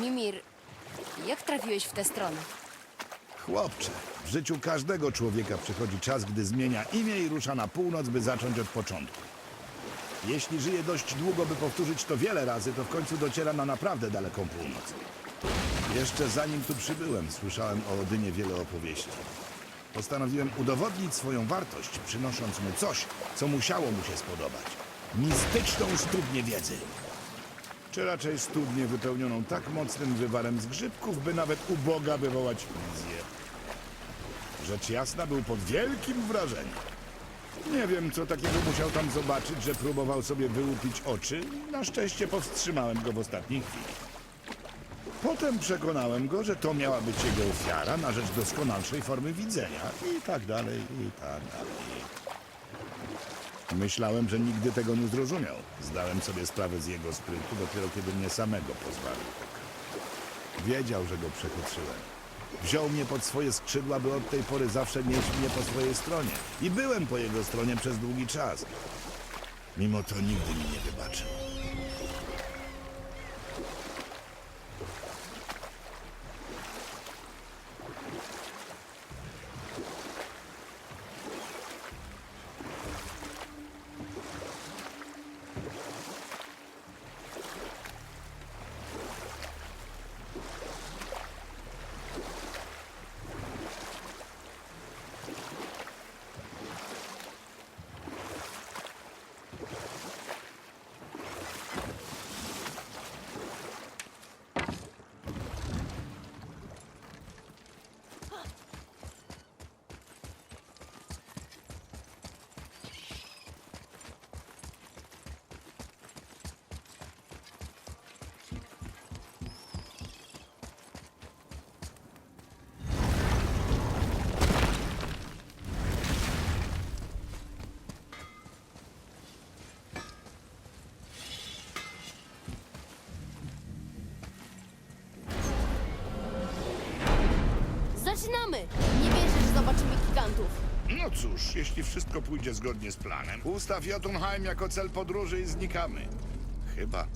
Mimir, jak trafiłeś w tę stronę? Chłopcze, w życiu każdego człowieka przychodzi czas, gdy zmienia imię i rusza na północ, by zacząć od początku. Jeśli żyje dość długo, by powtórzyć to wiele razy, to w końcu dociera na naprawdę daleką północ. Jeszcze zanim tu przybyłem, słyszałem o Odynie wiele opowieści. Postanowiłem udowodnić swoją wartość, przynosząc mu coś, co musiało mu się spodobać. Mistyczną studnię wiedzy. Czy raczej studnię wypełnioną tak mocnym wywarem z grzybków, by nawet u Boga wywołać wizję. Rzecz jasna był pod wielkim wrażeniem. Nie wiem, co takiego musiał tam zobaczyć, że próbował sobie wyłupić oczy. Na szczęście powstrzymałem go w ostatniej chwili. Potem przekonałem go, że to miała być jego ofiara na rzecz doskonalszej formy widzenia. I tak dalej, i tak dalej. Myślałem, że nigdy tego nie zrozumiał. Zdałem sobie sprawę z jego sprytu dopiero kiedy mnie samego pozwolił. Wiedział, że go przechytrzyłem. Wziął mnie pod swoje skrzydła, by od tej pory zawsze mieć mnie po swojej stronie. I byłem po jego stronie przez długi czas. Mimo to nigdy mi nie wybaczył. Nie wierzę, że zobaczymy gigantów. No cóż, jeśli wszystko pójdzie zgodnie z planem, ustaw Jotunheim jako cel podróży i znikamy. Chyba.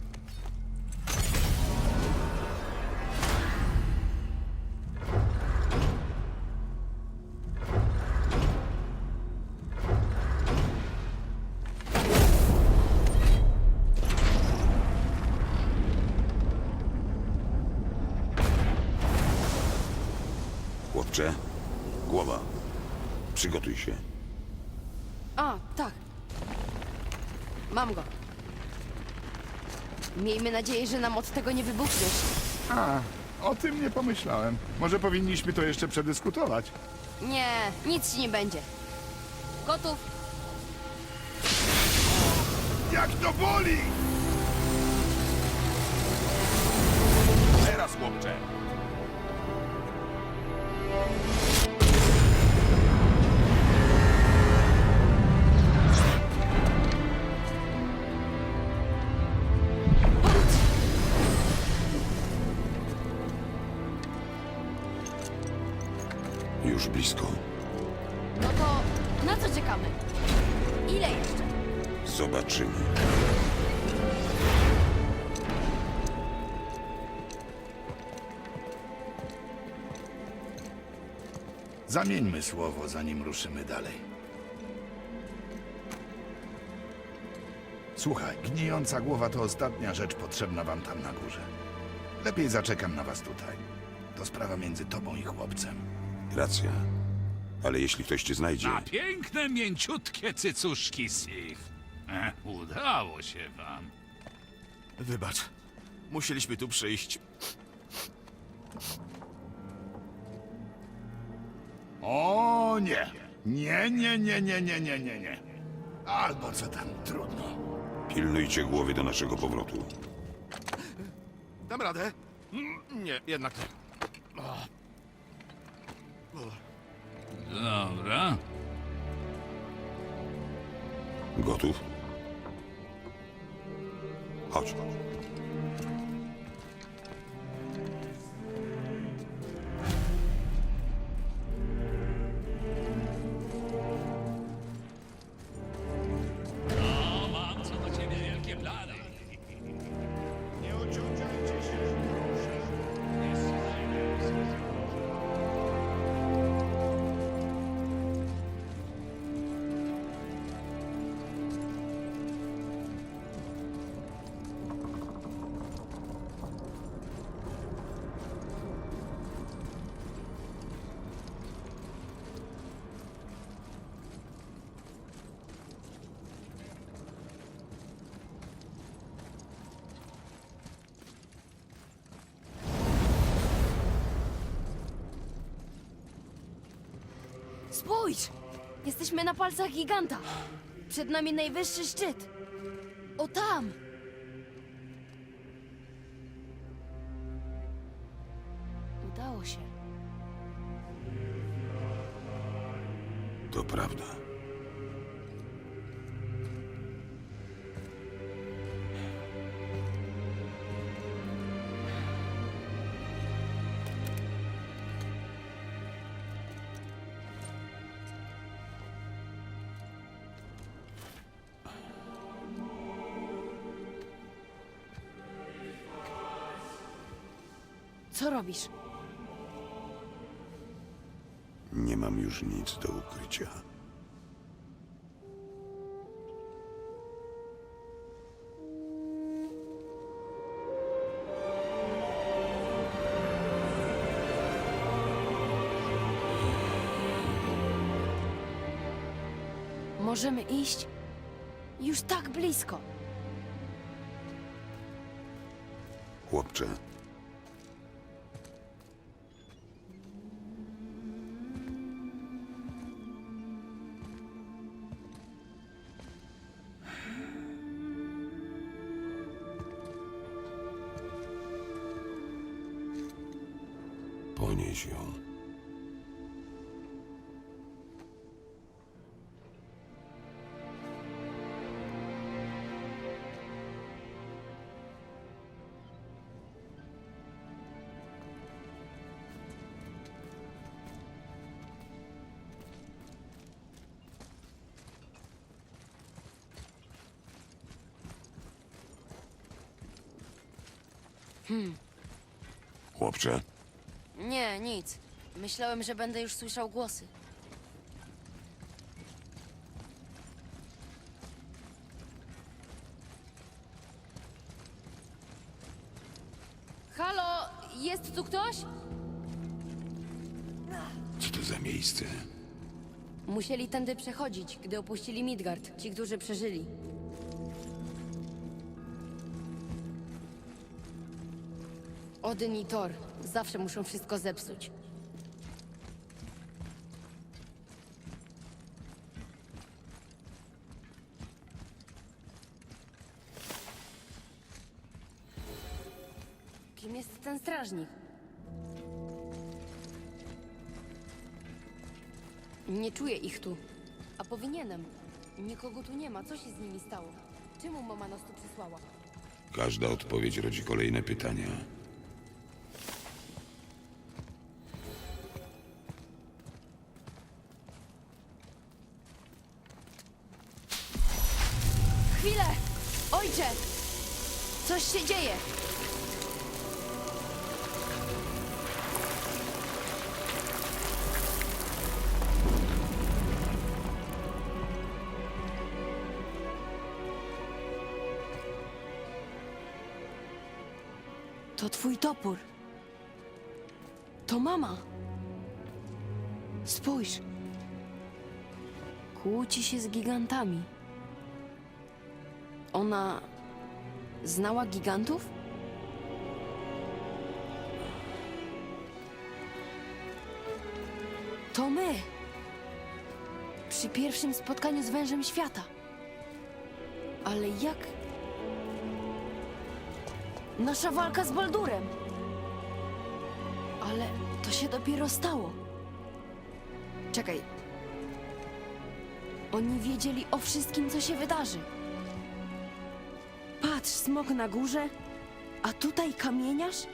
Nadzieję, że nam od tego nie wybuchniesz. A, o tym nie pomyślałem. Może powinniśmy to jeszcze przedyskutować. Nie, nic ci nie będzie. Gotów? Jak to boli! Teraz, chłopcze! Zamieńmy słowo, zanim ruszymy dalej. Słuchaj, gnijąca głowa to ostatnia rzecz potrzebna wam tam na górze. Lepiej zaczekam na was tutaj. To sprawa między tobą i chłopcem. Racja. Ale jeśli ktoś cię znajdzie, Na piękne, mięciutkie cycuszki, Sif. E, udało się wam. Wybacz. Musieliśmy tu przyjść. O nie! Nie, nie, nie, nie, nie, nie, nie, nie. Albo co tam, trudno. pilnujcie głowy do naszego powrotu. Dam radę? Mm, Nie, jednak nie. Dobra. Gotów? Chodź. Spójrz! Jesteśmy na palcach giganta. Przed nami najwyższy szczyt. O tam! Udało się. To prawda. Robisz? Nie mam już nic do ukrycia. Możemy iść? Już tak blisko. Chłopcze, Chłopcze, Nie, nic. Myślałem, że będę już słyszał głosy. Halo, jest tu ktoś? co to za miejsce? Musieli tędy przechodzić, gdy opuścili Midgard, ci, którzy przeżyli. Odyn i Thor zawsze muszą wszystko zepsuć. Kim jest ten strażnik? Nie czuję ich tu. A powinienem. Nikogo tu nie ma. Co się z nimi stało? Czemu mama nas tu przysłała? Każda odpowiedź rodzi kolejne pytania. To mama. Spójrz. Kłóci się z gigantami. Ona znała gigantów? To my! Przy pierwszym spotkaniu z wężem świata. Ale jak. Nasza walka z Baldurem. Ale to się dopiero stało. Czekaj. Oni wiedzieli o wszystkim, co się wydarzy. Patrz, smok na górze, a tutaj kamieniarz?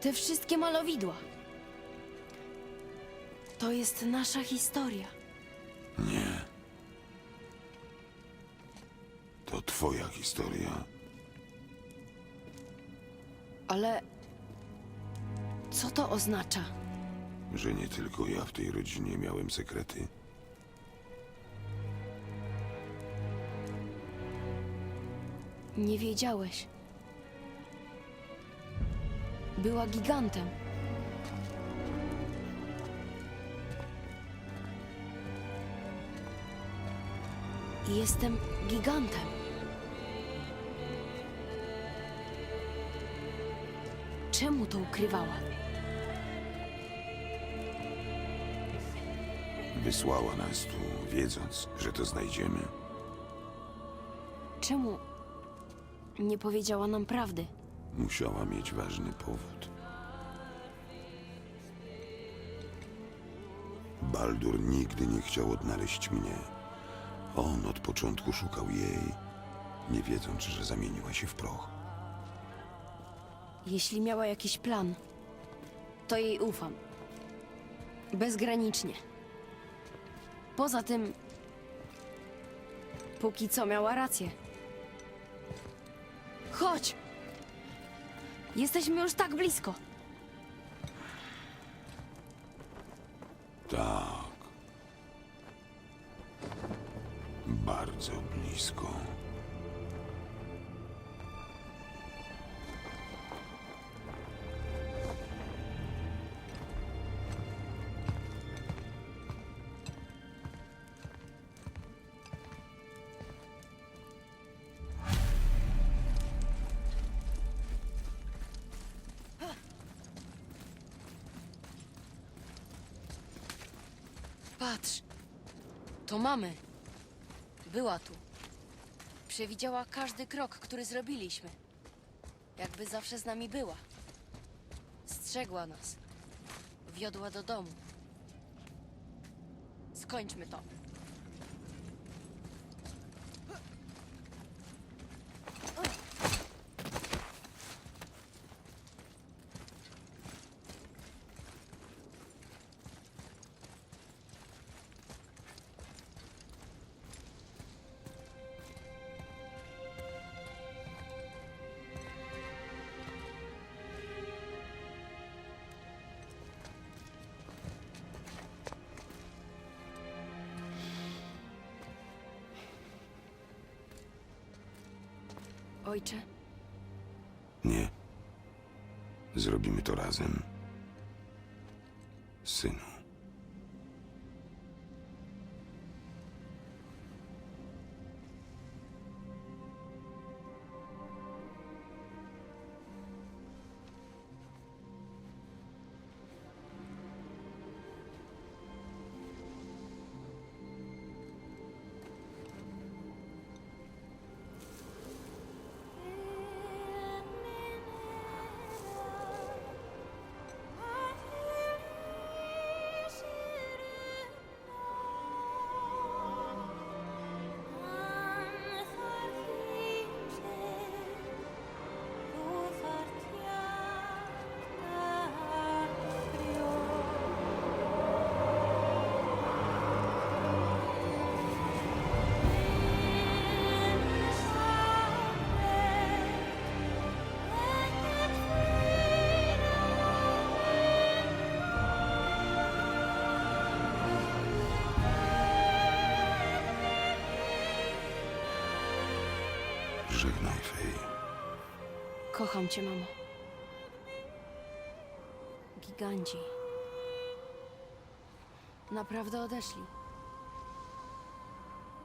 Te wszystkie malowidła. To jest nasza historia. Nie. To twoja historia. Ale co to oznacza? Że nie tylko ja w tej rodzinie miałem sekrety. Nie wiedziałeś. Była gigantem. Jestem gigantem. Czemu to ukrywała? Wysłała nas tu, wiedząc, że to znajdziemy. Czemu nie powiedziała nam prawdy? Musiała mieć ważny powód. Baldur nigdy nie chciał odnaleźć mnie. On od początku szukał jej, nie wiedząc, że zamieniła się w proch. Jeśli miała jakiś plan, to jej ufam. Bezgranicznie. Poza tym, póki co miała rację. Chodź! Jesteśmy już tak blisko. Tak. Bardzo blisko. Patrz, to mamy. Była tu. Przewidziała każdy krok, który zrobiliśmy. Jakby zawsze z nami była. Strzegła nas. Wiodła do domu. Skończmy to. Ojcze, Nie. Zrobimy to razem. Kocham cię, mamo. Giganci. Naprawdę odeszli.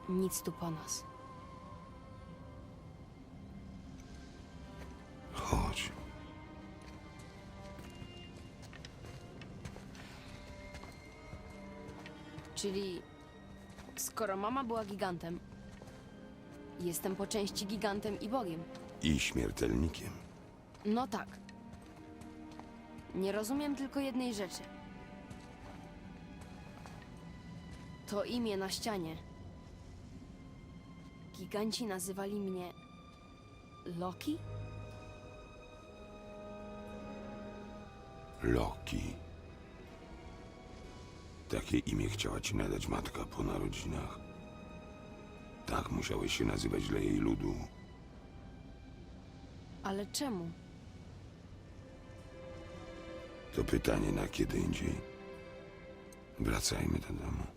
Nic tu po nas. Chodź. Czyli skoro mama była gigantem, jestem po części gigantem i bogiem. I śmiertelnikiem. No tak. Nie rozumiem tylko jednej rzeczy. To imię na ścianie. Giganci nazywali mnie Loki? Loki. Takie imię chciała ci nadać matka po narodzinach. Tak musiałeś się nazywać dla jej ludu. Ale czemu? To pytanie na kiedy indziej. Wracajmy do domu.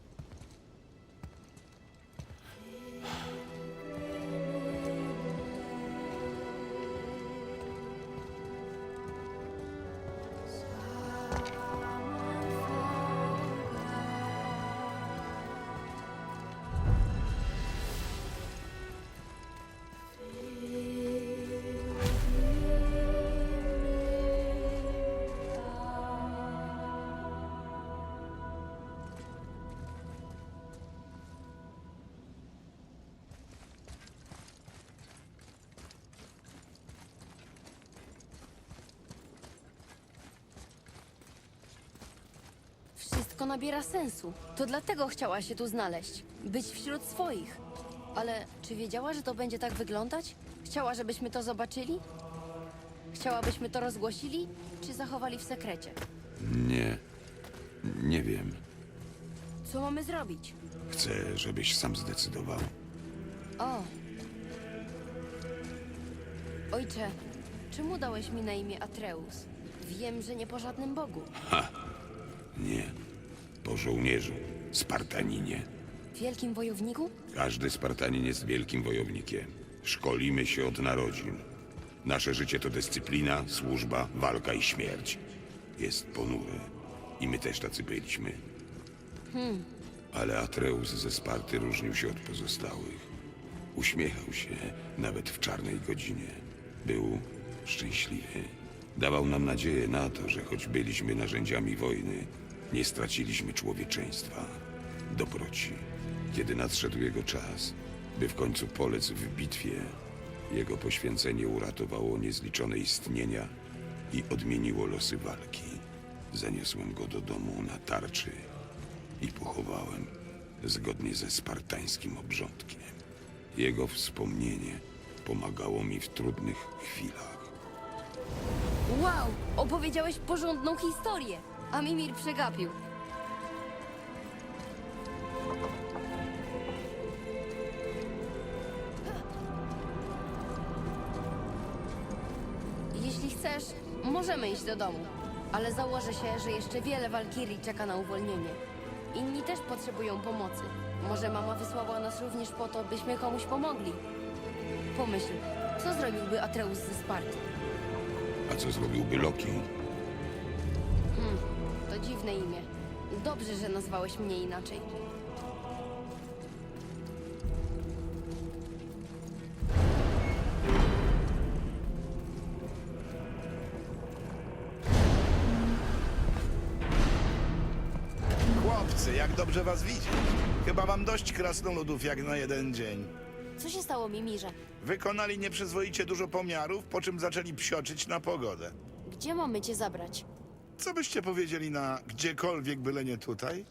Nabiera sensu. To dlatego chciała się tu znaleźć. Być wśród swoich. Ale czy wiedziała, że to będzie tak wyglądać? Chciała, żebyśmy to zobaczyli? Chciałabyśmy to rozgłosili, czy zachowali w sekrecie? Nie. Nie wiem. Co mamy zrobić? Chcę, żebyś sam zdecydował. O. Ojcze, czemu dałeś mi na imię Atreus? Wiem, że nie po żadnym bogu. Nie. Żołnierzu. Spartaninie. Wielkim wojowniku? Każdy Spartanin jest wielkim wojownikiem. Szkolimy się od narodzin. Nasze życie to dyscyplina, służba, walka i śmierć. Jest ponury. I my też tacy byliśmy. Ale Atreus ze Sparty różnił się od pozostałych. Uśmiechał się, nawet w czarnej godzinie. Był szczęśliwy. Dawał nam nadzieję na to, że choć byliśmy narzędziami wojny, nie straciliśmy człowieczeństwa, dobroci. Kiedy nadszedł jego czas, by w końcu polec w bitwie, jego poświęcenie uratowało niezliczone istnienia i odmieniło losy walki. Zaniosłem go do domu na tarczy i pochowałem zgodnie ze spartańskim obrządkiem. Jego wspomnienie pomagało mi w trudnych chwilach. Wow! Opowiedziałeś porządną historię! A Mimir przegapił. Jeśli chcesz, możemy iść do domu. Ale założę się, że jeszcze wiele walkirii czeka na uwolnienie. Inni też potrzebują pomocy. Może mama wysłała nas również po to, byśmy komuś pomogli. Pomyśl, co zrobiłby Atreus ze Sparty? A co zrobiłby Loki? To dziwne imię. Dobrze, że nazwałeś mnie inaczej. Chłopcy, jak dobrze was widzieć. Chyba mam dość krasnoludów jak na jeden dzień. Co się stało, Mimirze? Wykonali nieprzyzwoicie dużo pomiarów, po czym zaczęli psioczyć na pogodę. Gdzie mamy cię zabrać? Co byście powiedzieli na gdziekolwiek, byle nie tutaj?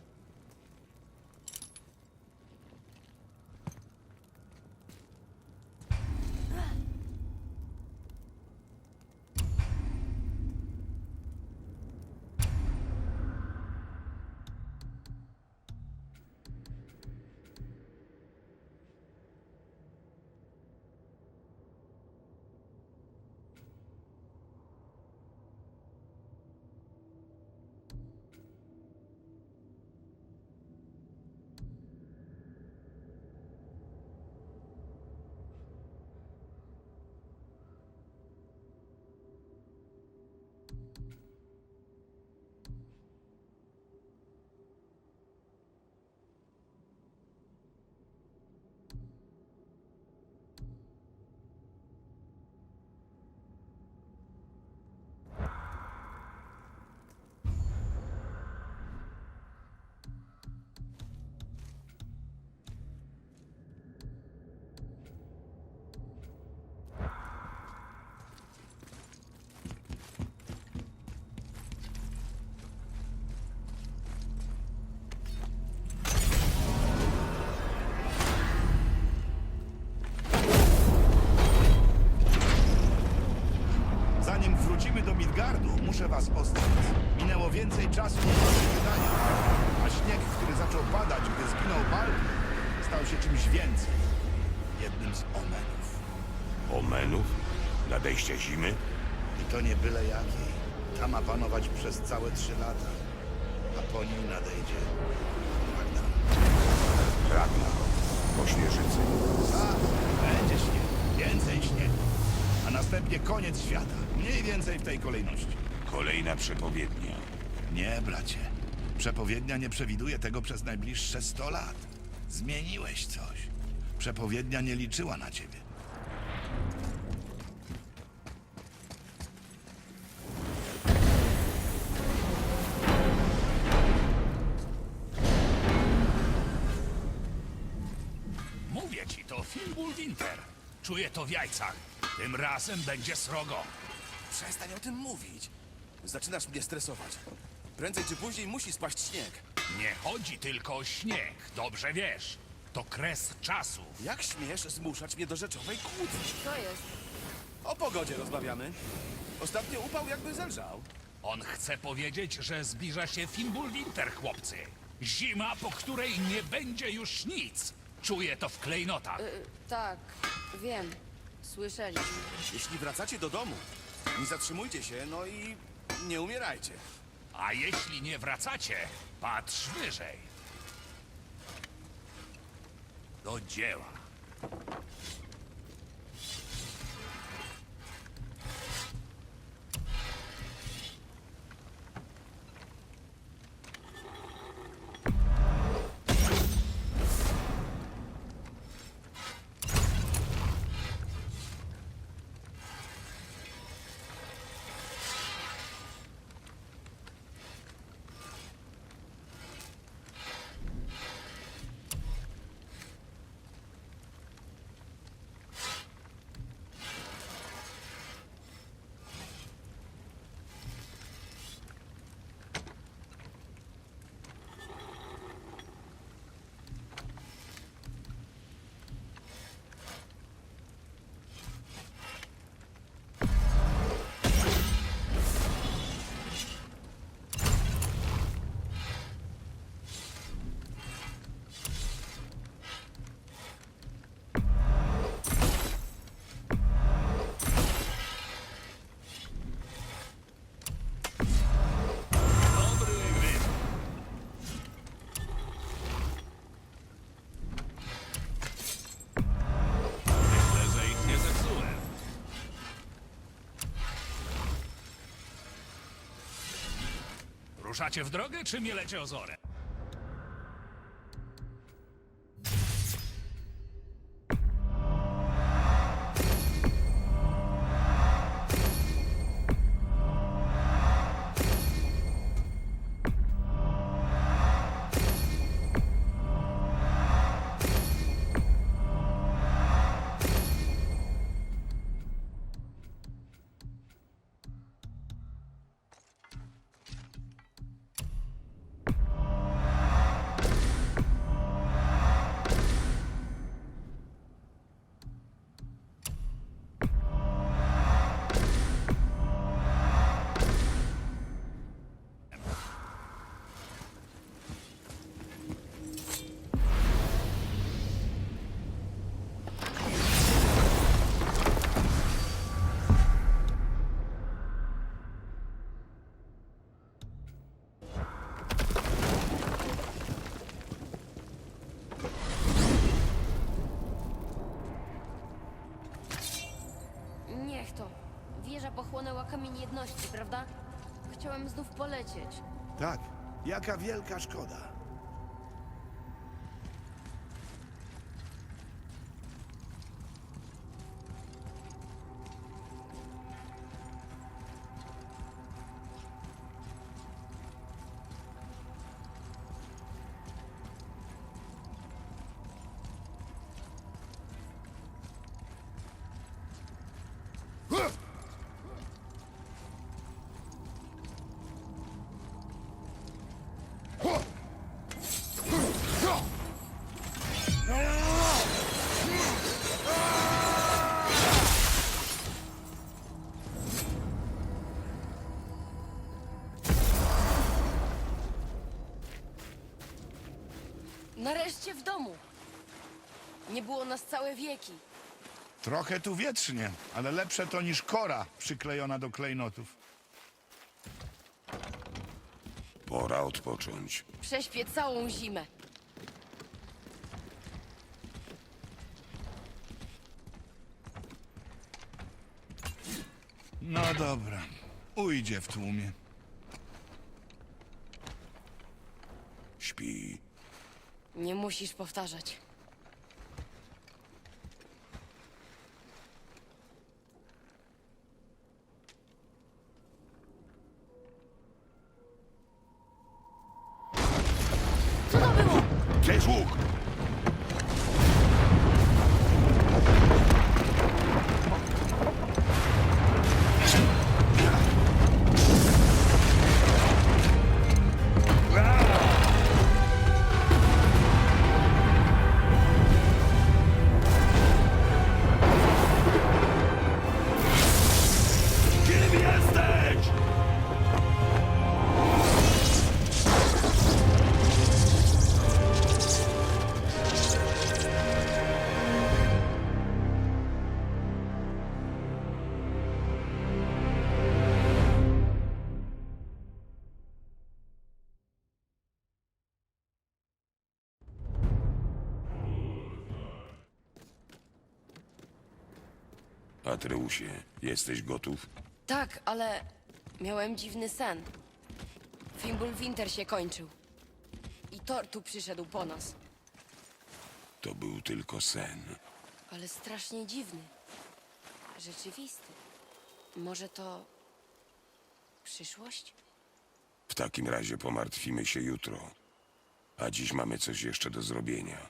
Muszę was ostrzec. Minęło więcej czasu niż waszych wydania. A śnieg, który zaczął padać, gdy zginął Baldur, stał się czymś więcej. Jednym z omenów. Omenów? Nadejście zimy? I to nie byle jakiej. Ta ma panować przez całe trzy lata. A po niej nadejdzie Ragnar. Ragnar. Po śnieżycy. A, będzie śnieg. Więcej śniegu. A następnie koniec świata. Mniej więcej w tej kolejności. Kolejna przepowiednia. Nie, bracie. Przepowiednia nie przewiduje tego przez najbliższe 100 lat. Zmieniłeś coś. Przepowiednia nie liczyła na ciebie. Mówię ci, to Fimbul Winter. Czuję to w jajcach. Tym razem będzie srogo. Przestań o tym mówić. Zaczynasz mnie stresować. Prędzej czy później musi spaść śnieg. Nie chodzi tylko o śnieg, dobrze wiesz. To kres czasu. Jak śmiesz zmuszać mnie do rzeczowej kłótni? Co jest? O pogodzie rozmawiamy. Ostatnio upał jakby zelżał. On chce powiedzieć, że zbliża się Fimbulwinter, chłopcy. Zima, po której nie będzie już nic. Czuję to w klejnotach. Y, tak, wiem. Słyszeliśmy. Jeśli wracacie do domu, nie zatrzymujcie się, no i nie umierajcie. A jeśli nie wracacie, patrz wyżej. Do dzieła. Ruszacie w drogę, czy mielecie ozorem? Kamień jedności, prawda? Chciałem znów polecieć. Tak, jaka wielka szkoda. W domu. Nie było nas całe wieki. Trochę tu wietrznie, ale lepsze to niż kora przyklejona do klejnotów. Pora odpocząć. Prześpię całą zimę. No dobra, ujdzie w tłumie. Śpi. Nie musisz powtarzać. Atreusie, jesteś gotów? Tak, ale miałem dziwny sen. Fimbulwinter się kończył. I Thor tu przyszedł po nas. To był tylko sen. Ale strasznie dziwny. Rzeczywisty. Może to... przyszłość? W takim razie pomartwimy się jutro. A dziś mamy coś jeszcze do zrobienia.